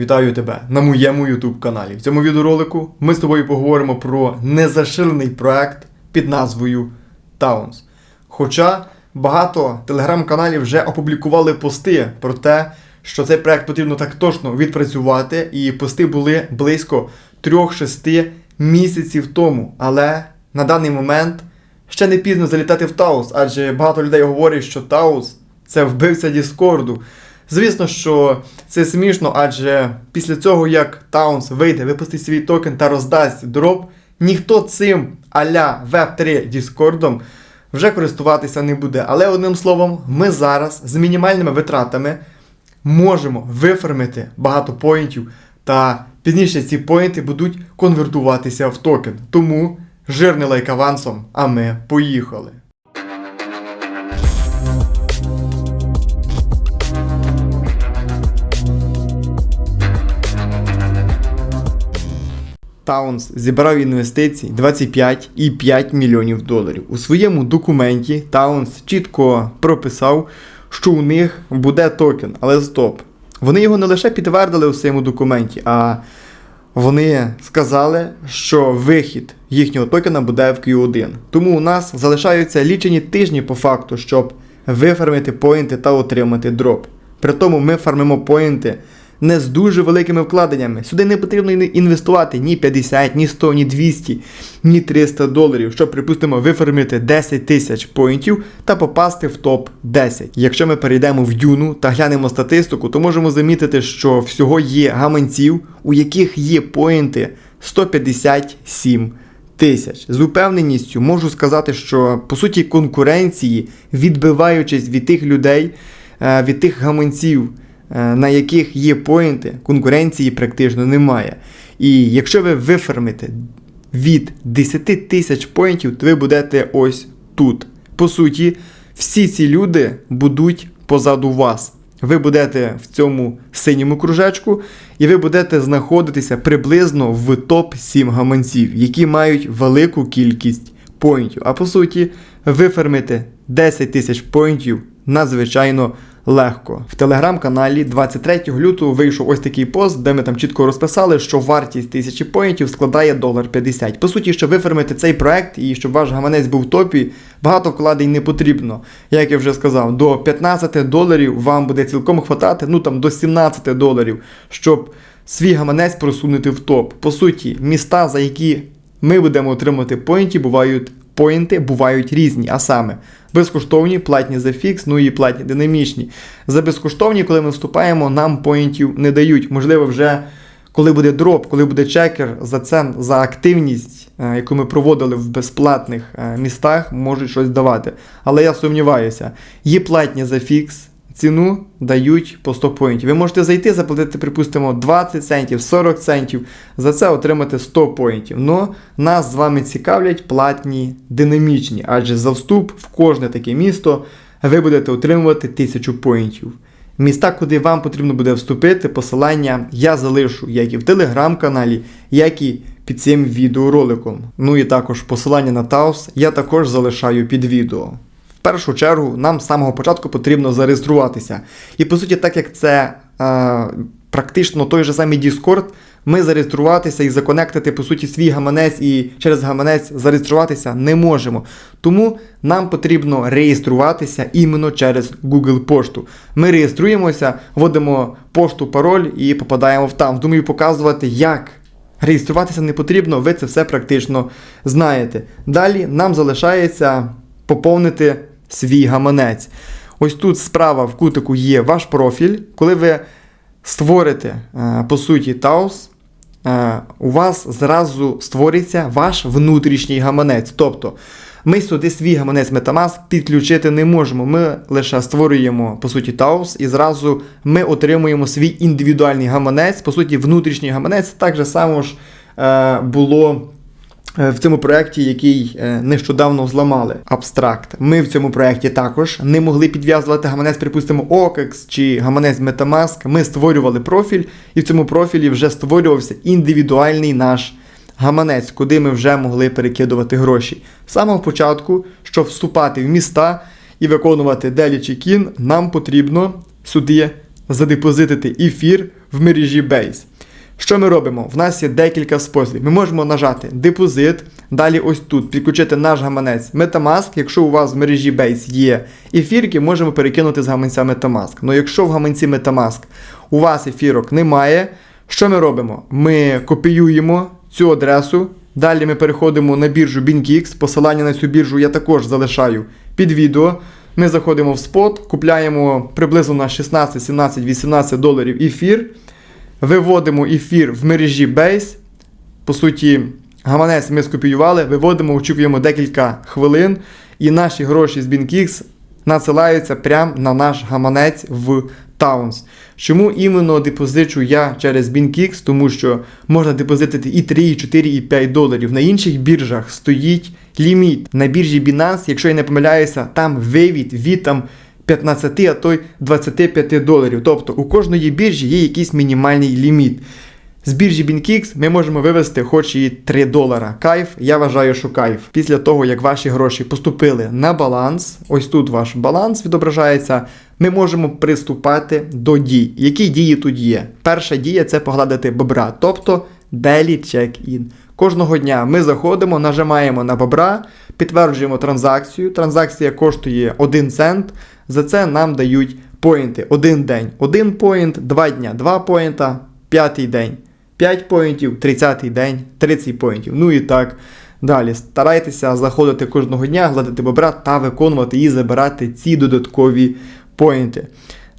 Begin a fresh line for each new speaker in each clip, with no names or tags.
Вітаю тебе на моєму YouTube каналі. В цьому відеоролику ми з тобою поговоримо про незаширений проект під назвою Towns. Хоча багато телеграм-каналів вже опублікували пости про те, що цей проект потрібно так точно відпрацювати, і пости були близько 3-6 місяців тому. Але на даний момент ще не пізно залітати в Таус, адже багато людей говорять, що Таус це вбивця Діскорду. Звісно, що це смішно, адже після цього, як Таунс вийде, випустить свій токен та роздасть дроп, ніхто цим а-ля Web3 Діскордом вже користуватися не буде. Але одним словом, ми зараз з мінімальними витратами можемо виформити багато поінтів, та пізніше ці поінти будуть конвертуватися в токен. Тому жирний лайк авансом, а ми поїхали. Таунс зібрав інвестицій 25,5 мільйонів доларів. У своєму документі Таунс чітко прописав, що у них буде токен, але стоп. Вони його не лише підтвердили у своєму документі, а вони сказали, що вихід їхнього токена буде в Q1. Тому у нас залишаються лічені тижні по факту, щоб вифармити поінти та отримати дроп. При тому ми фармимо поінти не з дуже великими вкладеннями. Сюди не потрібно інвестувати ні 50, ні 100, ні 200, ні 300 доларів, щоб, припустимо, вифармити 10 тисяч поінтів та попасти в топ-10. Якщо ми перейдемо в Дюну та глянемо статистику, то можемо замітити, що всього є гаманців, у яких є поінти 157 тисяч. З упевненістю можу сказати, що по суті конкуренції, відбиваючись від тих людей, е, від тих гаманців, на яких є поінти, конкуренції практично немає. І якщо ви вифармите від 10 тисяч поінтів, то ви будете ось тут. По суті, всі ці люди будуть позаду вас. Ви будете в цьому синьому кружечку, і ви будете знаходитися приблизно в топ-7 гаманців, які мають велику кількість поінтів. А по суті, вифармити 10 тисяч поінтів надзвичайно легко. В телеграм-каналі 23 лютого вийшов ось такий пост, де ми там чітко розписали, що вартість тисячі поінтів складає долар 50. По суті, щоб вифармити цей проект і щоб ваш гаманець був в топі, багато вкладень не потрібно. Як я вже сказав, до 15 доларів вам буде цілком хватати, ну там до 17 доларів, щоб свій гаманець просунути в топ. По суті, міста, за які ми будемо отримати поінті, бувають поінти бувають різні, а саме безкоштовні, платні за фікс, ну і платні динамічні. За безкоштовні, коли ми вступаємо, нам поінтів не дають. Можливо, вже коли буде дроп, коли буде чекер за це, за активність, е, яку ми проводили в безплатних е, містах, можуть щось давати. Але я сумніваюся, є платні за фікс. Ціну дають по 100 поінтів. Ви можете зайти, заплатити, припустимо, 20 центів, 40 центів, за це отримати 100 поінтів. Но нас з вами цікавлять платні динамічні, адже за вступ в кожне таке місто ви будете отримувати 1000 поінтів. Міста, куди вам потрібно буде вступити, посилання я залишу як і в телеграм-каналі, як і під цим відеороликом. Ну і також посилання на Таус я також залишаю під відео. В першу чергу нам з самого початку потрібно зареєструватися. І по суті, так як це е, практично той же самий Discord, ми зареєструватися і законектити по суті свій гаманець і через гаманець зареєструватися не можемо. Тому нам потрібно реєструватися іменно через Google пошту. Ми реєструємося, вводимо пошту, пароль і попадаємо в там. Думаю, показувати, як реєструватися не потрібно, ви це все практично знаєте. Далі нам залишається поповнити свій гаманець. Ось тут справа в кутику є ваш профіль. Коли ви створите, е, по суті, Таус, е, у вас зразу створиться ваш внутрішній гаманець. Тобто ми сюди свій гаманець Metamask підключити не можемо. Ми лише створюємо, по суті, Таус, і зразу ми отримуємо свій індивідуальний гаманець, по суті, внутрішній гаманець. Так же само ж е, було в цьому проєкті, який е, нещодавно зламали абстракт. Ми в цьому проєкті також не могли підв'язувати гаманець, припустимо, OKEX чи гаманець Metamask. Ми створювали профіль, і в цьому профілі вже створювався індивідуальний наш гаманець, куди ми вже могли перекидувати гроші. З самого початку, щоб вступати в міста і виконувати daily check-in, нам потрібно сюди задепозитити ефір в мережі Base. Що ми робимо? В нас є декілька способів. Ми можемо нажати депозит, далі ось тут підключити наш гаманець Metamask. Якщо у вас в мережі Base є ефірки, можемо перекинути з гаманця Metamask. Ну якщо в гаманці Metamask у вас ефірок немає, що ми робимо? Ми копіюємо цю адресу. Далі ми переходимо на біржу BinkX. Посилання на цю біржу я також залишаю під відео. Ми заходимо в спот, купляємо приблизно на 16, 17, 18 доларів ефір. Виводимо ефір в мережі Base. По суті, гаманець ми скопіювали, виводимо, очікуємо декілька хвилин, і наші гроші з BinkX надсилаються прямо на наш гаманець в Towns. Чому іменно депозичу я через BinkX? Тому що можна депозитити і 3, і 4, і 5 доларів. На інших біржах стоїть ліміт. На біржі Binance, якщо я не помиляюся, там вивід від 15, а то й 25 доларів. Тобто у кожної біржі є якийсь мінімальний ліміт. З біржі BinkX ми можемо вивести хоч і 3 долара. Кайф, я вважаю, що кайф. Після того, як ваші гроші поступили на баланс, ось тут ваш баланс відображається, ми можемо приступати до дій. Які дії тут є? Перша дія це погладити бобра, тобто daily check-in. Кожного дня ми заходимо, нажимаємо на бобра, підтверджуємо транзакцію. Транзакція коштує 1 цент. За це нам дають поінти. Один день, один поінт, два дня, два поінта, п'ятий день. 5 поінтів, 30-й день, 30 поінтів. Ну і так далі. Старайтеся заходити кожного дня, гладити бобра та виконувати і забирати ці додаткові поінти.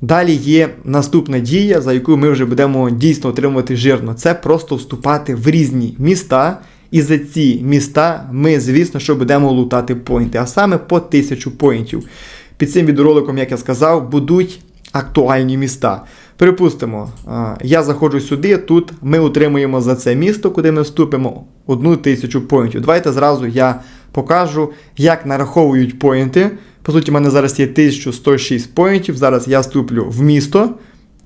Далі є наступна дія, за яку ми вже будемо дійсно отримувати жирно. Це просто вступати в різні міста. І за ці міста ми, звісно, що будемо лутати поінти, а саме по 1000 поінтів. Під цим відеороликом, як я сказав, будуть актуальні міста. Припустимо, я заходжу сюди, тут ми отримуємо за це місто, куди ми вступимо, одну тисячу поінтів. Давайте зразу я покажу, як нараховують поінти. По суті, в мене зараз є 1106 поінтів. Зараз я вступлю в місто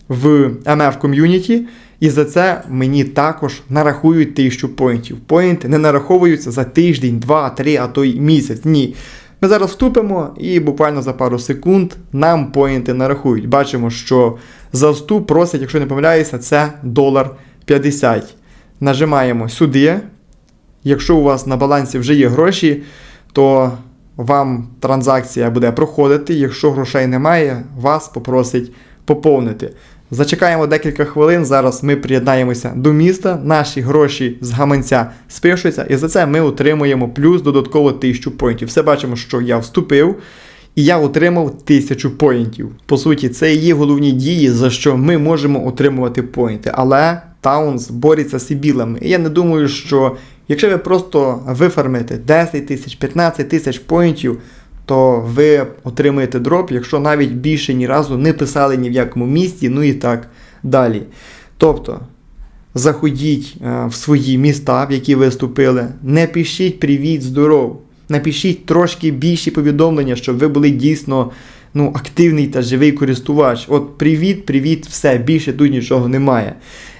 в MF Community, і за це мені також нарахують 1000 поінтів. Поінти не нараховуються за тиждень, два, три, а то й місяць. Ні. Ми зараз вступимо і буквально за пару секунд нам поінти нарахують. Бачимо, що за вступ просять, якщо не помиляюся, це долар 50. Нажимаємо сюди. Якщо у вас на балансі вже є гроші, то вам транзакція буде проходити. Якщо грошей немає, вас попросить поповнити. Зачекаємо декілька хвилин. Зараз ми приєднаємося до міста, наші гроші з гаманця спишуться, і за це ми отримуємо плюс додатково 1000 поінтів. Все бачимо, що я вступив. І я отримав 1000 поінтів. По суті, це є головні дії, за що ми можемо отримувати поінти. Але Таунс бореться з білами. І я не думаю, що якщо ви просто вифармите 10 тисяч, 15 тисяч поінтів, то ви отримаєте дроп, якщо навіть більше ні разу не писали ні в якому місті, ну і так далі. Тобто. Заходіть е, в свої міста, в які ви вступили, не пишіть привіт, здоров. Напишіть трошки більші повідомлення, щоб ви були дійсно ну, активний та живий користувач. От привіт, привіт, все, більше тут нічого немає.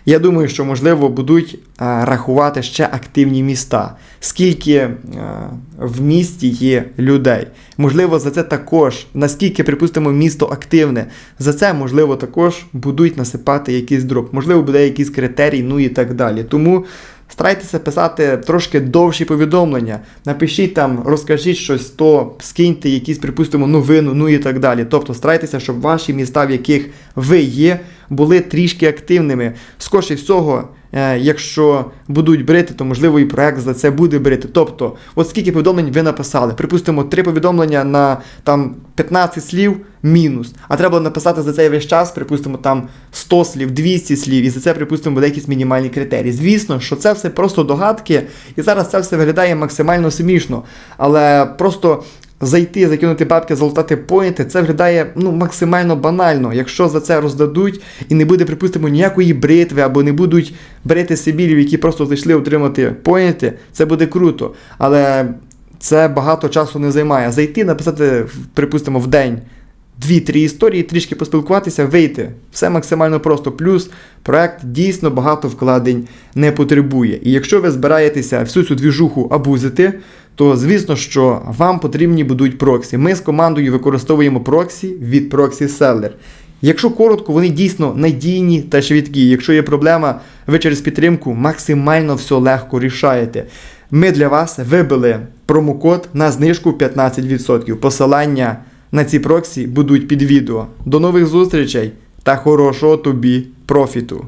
Я думаю, що можливо будуть а, рахувати ще активні міста, скільки а, в місті є людей. Можливо, за це також, наскільки, припустимо, місто активне, за це, можливо, також будуть насипати якийсь дроп, можливо, буде якийсь критерій, ну і так далі. Тому Старайтеся писати трошки довші повідомлення. Напишіть там, розкажіть щось, то скиньте якісь, припустимо, новину, ну і так далі. Тобто старайтеся, щоб ваші міста, в яких ви є, були трішки активними. Скоріше всього, якщо будуть брити, то можливо і проект за це буде брити. Тобто, от скільки повідомлень ви написали. Припустимо, три повідомлення на там 15 слів мінус. А треба написати за цей весь час, припустимо, там 100 слів, 200 слів, і за це, припустимо, буде якісь мінімальні критерії. Звісно, що це все просто догадки, і зараз це все виглядає максимально смішно. Але просто зайти, закинути бабки, залутати поінти, це виглядає ну, максимально банально. Якщо за це роздадуть і не буде, припустимо, ніякої бритви, або не будуть брити сибірів, які просто зайшли отримати поінти, це буде круто. Але це багато часу не займає. Зайти, написати, припустимо, в день. Дві-три історії, трішки поспілкуватися, вийти. Все максимально просто. Плюс проект дійсно багато вкладень не потребує. І якщо ви збираєтеся всю цю двіжуху абузити, то звісно, що вам потрібні будуть проксі. Ми з командою використовуємо проксі від Proxy Seller. Якщо коротко, вони дійсно надійні та швидкі. Якщо є проблема, ви через підтримку максимально все легко рішаєте. Ми для вас вибили промокод на знижку 15%. Посилання на ці проксі будуть під відео. До нових зустрічей та хорошого тобі профіту!